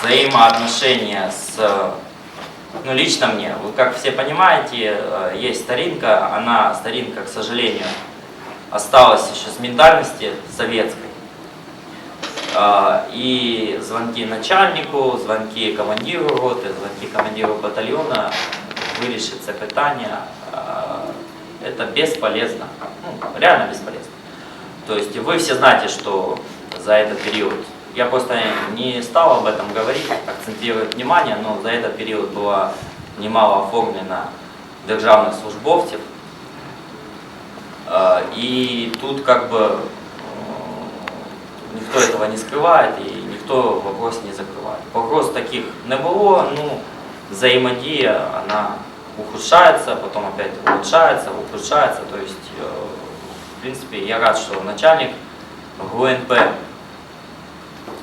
взаимоотношения с, ну лично мне, вы как все понимаете, э, есть старинка, она, старинка, к сожалению, осталась еще с ментальности советской. Э, И звонки начальнику, звонки командиру роты, звонки командиру батальона, вирішить це питання, э, это бесполезно, ну, реально бесполезно. То есть вы все знаете, что за этот период, я просто не стал об этом говорить, акцентировать внимание, но за этот период было немало оформлено державных службовцев. Э, И тут как бы э, никто этого не скрывает и никто вопрос не закрывает. Вопрос таких не было, ну, взаимодия, она ухудшается, потом опять улучшается, ухудшается. То есть, э, в принципе, я рад, что начальник ГУНП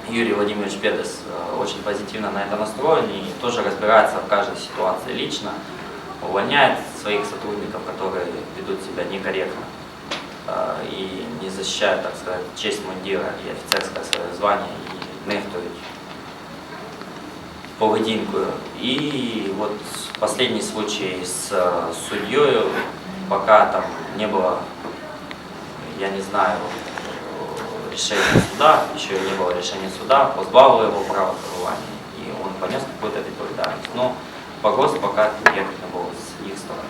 Юрий Владимирович Педес э, очень позитивно на это настроен и тоже разбирается в каждой ситуации лично, увольняет своих сотрудников, которые ведут себя некорректно э, и не защищают, так сказать, честь мундира и офицерское свое звание и нехтують поведінкою. И вот последний случай с э, судьей, пока там не было, я не знаю, решения суда, еще не было решения суда, позбавило его права керування, и он понес какую-то ответственность. Но погроз пока ехать не было с их стороны.